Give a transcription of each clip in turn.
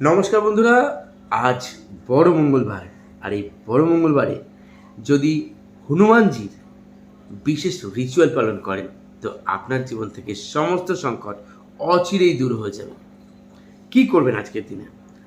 নমস্কার বন্ধুরা, আজ বড় মঙ্গলবার। আর এই বড় মঙ্গলবারে যদি হনুমানজির বিশেষ রিচুয়াল পালন করেন, তো আপনার জীবন থেকে সমস্ত সংকট অচিরেই দূর হয়ে যাবে। কি করবেন আজকের দিনে?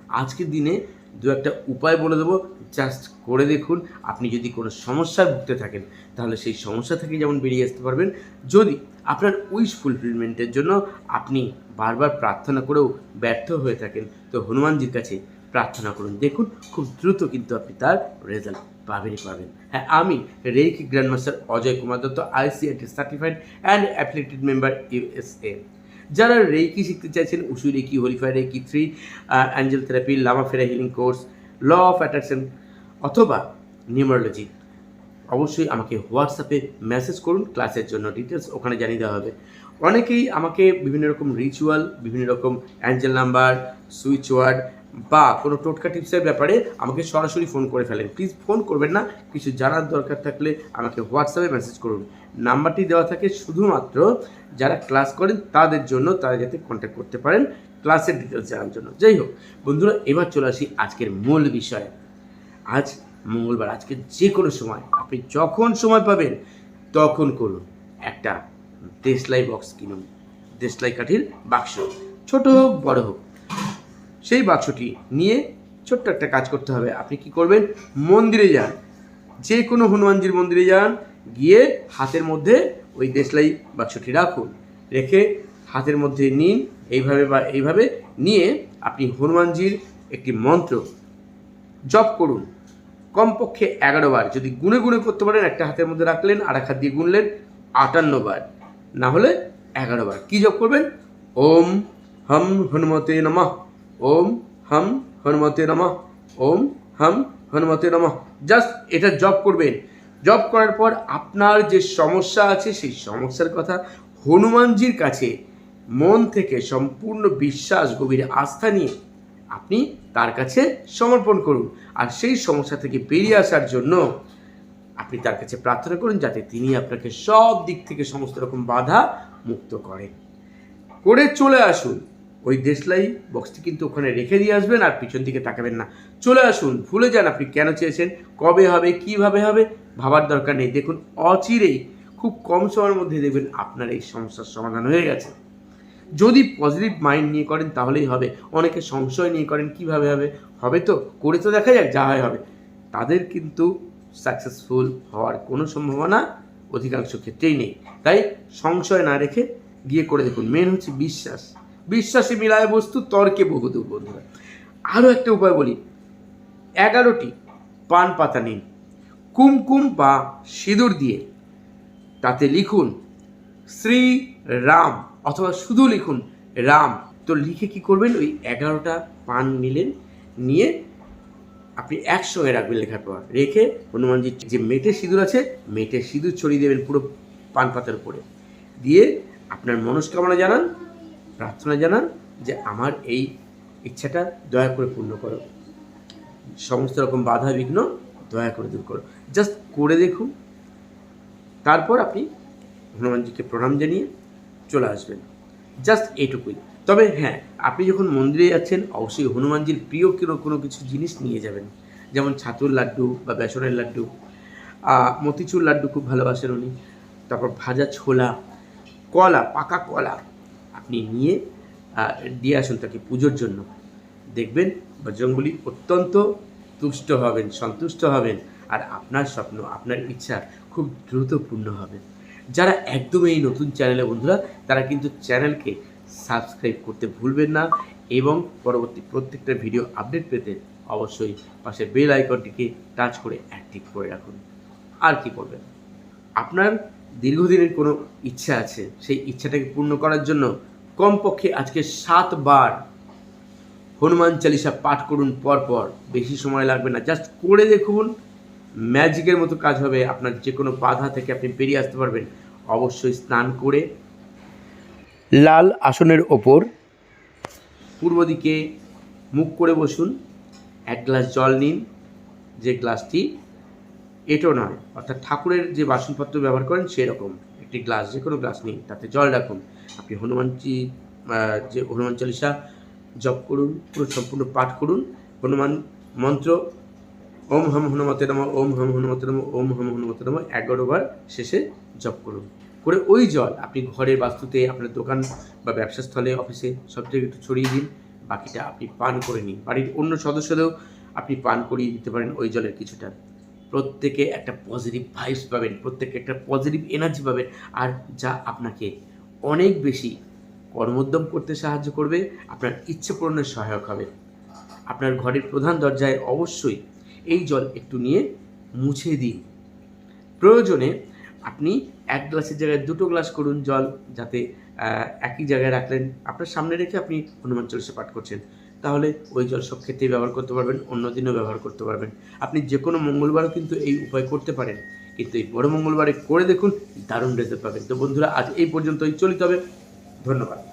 আজকের দিনে দু একটা উপায় বলে দেবো। জাস্ট করে দেখুন, আপনি যদি কোনো সমস্যার ভুগতে থাকেন, তাহলে সেই সমস্যা থেকে যেমন বেরিয়ে আসতে পারবেন। যদি আপনার উইশ ফুলফিলমেন্টের জন্য আপনি বারবার প্রার্থনা করেও ব্যর্থ হয়ে থাকেন, তো হনুমানজির কাছে প্রার্থনা করুন। দেখুন, খুব দ্রুত কিন্তু আপনি তার রেজাল্ট পাবেনই পাবেন। হ্যাঁ আমি reiki grandmaster Ajay Kumar Dutta ICIT certified and applicated member USA যারা রেকি শিখতে চাইছেন, Usui reiki হরিফাই reiki three angel therapy Lama Fera healing course law of attraction অথবা নিউমারোলজি অবশ্যই আমাকে হোয়াটসঅ্যাপে মেসেজ করুন ক্লাসের জন্য ডিটেলস ওখানে জানিয়ে দেওয়া হবে। অনেকেই আমাকে বিভিন্ন রকম রিচুয়াল বিভিন্ন রকম অ্যাঞ্জেল নাম্বার সুইচ ওয়ার্ড বা কোনো টোটকা টিপসের ব্যাপারে আমাকে সরাসরি ফোন করে ফেলেন। প্লিজ ফোন করবেন না, কিছু জানার দরকার থাকলে আমাকে হোয়াটসঅ্যাপে মেসেজ করুন। নাম্বারটি দেওয়া থাকে শুধুমাত্র যারা ক্লাস করেন, তাদের জন্য তারা যাতে কন্ট্যাক্ট করতে পারেন ক্লাসের ডিটেলস জানার জন্য। যাই হোক, বন্ধুরা, এবার চলে আসি আজকের মূল বিষয়। আজ মঙ্গলবার, আজকে যে কোনো সময়, আপনি যখন সময় পাবেন, তখন করুন একটা দেশলাই বক্স কিনুন। দেশলাই কাঠির বাক্স, ছোট হোক বড় হোক। সেই বাক্সটি নিয়ে ছোট্ট একটা কাজ করতে হবে। আপনি কি করবেন? মন্দিরে যান। যে কোনো হনুমানজির মন্দিরে যান। গিয়ে হাতের মধ্যে ওই দেশলাই বাক্সটি রাখুন। রেখে হাতের মধ্যে নিন। এইভাবে বা এইভাবে নিয়ে আপনি হনুমানজির একটি মন্ত্র জপ করুন। কমপক্ষে এগারো বার। যদি গুনে গুনে করতে পারেন, একটা হাতের মধ্যে রাখলেন আর এক হাত দিয়ে গুনলেন, আটান্ন বার। না হলে এগারো বার। কী জপ করবেন? ওম হম হনুমতে নমঃ। ওম হম হনুমতে নমঃ। ওম হম হনুমতে নমঃ। জাস্ট এটা জব করবেন। জব করার পর আপনার যে সমস্যা আছে, সেই সমস্যার কথা হনুমানজির কাছে মন থেকে সম্পূর্ণ বিশ্বাস, গভীর আস্থা নিয়ে আপনি তার কাছে সমর্পণ করুন। আর সেই সমস্যা থেকে বেরিয়ে আসার জন্য আপনি তার কাছে প্রার্থনা করুন যাতে তিনি আপনাকে সব দিক থেকে সমস্ত রকম বাধা মুক্ত করেন। করে চলে আসুন। ওই দেশলাই বক্সটি কিন্তু ওখানে রেখে দিয়ে আসবেন আর পিছন দিকে তাকাবেন না। চলে আসুন, ভুলে যান আপনি কেন চেয়েছেন, কবে হবে, কীভাবে হবে, ভাবার দরকার নেই। দেখুন, অচিরেই খুব কম সময়ের মধ্যে দেখবেন আপনার এই সমস্যার সমাধান হয়ে গেছে। যদি পজিটিভ মাইন্ড নিয়ে করেন, তাহলেই হবে। অনেকে সংশয় নিয়ে করেন, কীভাবে হবে? হবে তো, করে তো দেখা যাক, যা হয় হবে। তাদের কিন্তু সাকসেসফুল হওয়ার কোনো সম্ভাবনা অধিকাংশ ক্ষেত্রেই নেই। তাই সংশয় না রেখে গিয়ে করে দেখুন। মেন হচ্ছে বিশ্বাস। বিশ্বাসে মিলায় বস্তু, তর্কে বহুদূর, বন্ধুরা। আরও একটা উপায় বলি। এগারোটি পান পাতা নিন। কুমকুম বা সিঁদুর দিয়ে তাতে লিখুন, শ্রী রাম অথবা শুধু লিখুন, রাম তো লিখে কি করবেন? ওই এগারোটা পান নিলেন, নিয়ে আপনি একসঙ্গে রাখবেন লেখার পর। রেখে হনুমানজির যে মেটে সিঁদুর আছে, মেটে সিঁদুর ছড়িয়ে দেবেন পুরো পান পাতার উপরে। দিয়ে আপনার মনস্কামনা জানান প্রার্থনা জানান যে আমার এই ইচ্ছাটা দয়া করে পূর্ণ করো। সমস্ত রকম বাধা বিঘ্ন দয়া করে দূর করো। জাস্ট করে দেখুন। তারপর আপনি হনুমানজিকে প্রণাম জানিয়ে চলে আসবেন। জাস্ট এইটুকুই। তবে হ্যাঁ আপনি যখন মন্দিরে যাচ্ছেন, অবশ্যই হনুমানজির প্রিয় কোনো কোনো কিছু জিনিস নিয়ে যাবেন। যেমন ছাতুর লাড্ডু বা বেসনের লাড্ডু। মতিচুর লাড্ডু খুব ভালোবাসেন উনি। তারপর ভাজা ছোলা, কলা, পাকা কলা। আপনি নিয়ে দিয়ে আসুন তাকে পুজোর জন্য। দেখবেন বজরঙ্গলি অত্যন্ত তুষ্ট হবেন, সন্তুষ্ট হবেন, আর আপনার স্বপ্ন, আপনার ইচ্ছা খুব দ্রুত পূর্ণ হবে। যারা একদম এই নতুন চ্যানেলে বন্ধুরা, তারা কিন্তু চ্যানেলকে সাবস্ক্রাইব করতে ভুলবেন না এবং পরবর্তী প্রত্যেকটা ভিডিও আপডেট পেতে অবশ্যই পাশে বেল আইকনটিকে টাচ করে অ্যাক্টিভ করে রাখুন। আর কি করবেন আপনার দীর্ঘদিনের কোনো ইচ্ছা আছে, সেই ইচ্ছাটাকে পূর্ণ করার জন্য কমপক্ষে আজকে সাতবার হনুমান চালিসা পাঠ করুন পরপর, বেশি সময় লাগবে না। জাস্ট করে দেখুন, ম্যাজিকের মতো কাজ হবে, আপনার যে কোনো বাধা থেকে আপনি বেরিয়ে আসতে পারবেন। অবশ্যই স্নান করে লাল আসনের ওপর পূর্ব দিকে মুখ করে বসুন, এক গ্লাস জল নিন, যে গ্লাসটি এটো নয়। অর্থাৎ ঠাকুরের যে বাসনপত্র ব্যবহার করেন সেরকম। একটি গ্লাস, যে কোনো গ্লাস নিন, তাতে জল রাখুন। আপনি হনুমানজি যে হনুমান চালিসা জপ করুন, পুরো সম্পূর্ণ পাঠ করুন। হনুমান মন্ত্র, ওম হম হনুমতে নম, ওম হম হনুমতে নম, ওম হম হনুমতে নম, এগারো বার শেষে জপ করুন। করে ওই জল আপনি ঘরের বাস্তুতে, আপনার দোকান বা ব্যবসাস্থলে অফিসে, সব জায়গায় একটু ছড়িয়ে দিন। বাকিটা আপনি পান করে নিন। বাড়ির অন্য সদস্যদেরও আপনি পান করিয়ে দিতে পারেন ওই জলের কিছুটা। প্রত্যেকে একটা পজিটিভ ভাইবস পাবেন, প্রত্যেকে একটা পজিটিভ এনার্জি পাবেন। আর যা আপনাকে অনেক বেশি কর্মোদ্যম করতে সাহায্য করবে, আপনার ইচ্ছে পূরণের সহায়ক হবে। আপনার ঘরের প্রধান দরজায় অবশ্যই এই জল একটু নিয়ে মুছে দিন। প্রয়োজনে আপনি এক গ্লাসের জায়গায় দুটো গ্লাস করুন জল, যাতে একই জায়গায় রাখলেন। আপনার সামনে রেখে আপনি হনুমান চল্লিশা পাঠ করছেন। তাহলে ওই জল সব ক্ষেত্রেই ব্যবহার করতে পারবেন, অন্য দিনও ব্যবহার করতে পারবেন। আপনি যে কোনো মঙ্গলবারও কিন্তু এই উপায় করতে পারেন। কিন্তু এই বড় মঙ্গলবারে করে দেখুন, দারুণ রেজাল্ট পাবেন। তো বন্ধুরা, আজ এই পর্যন্তই। চলিত হবে। ধন্যবাদ।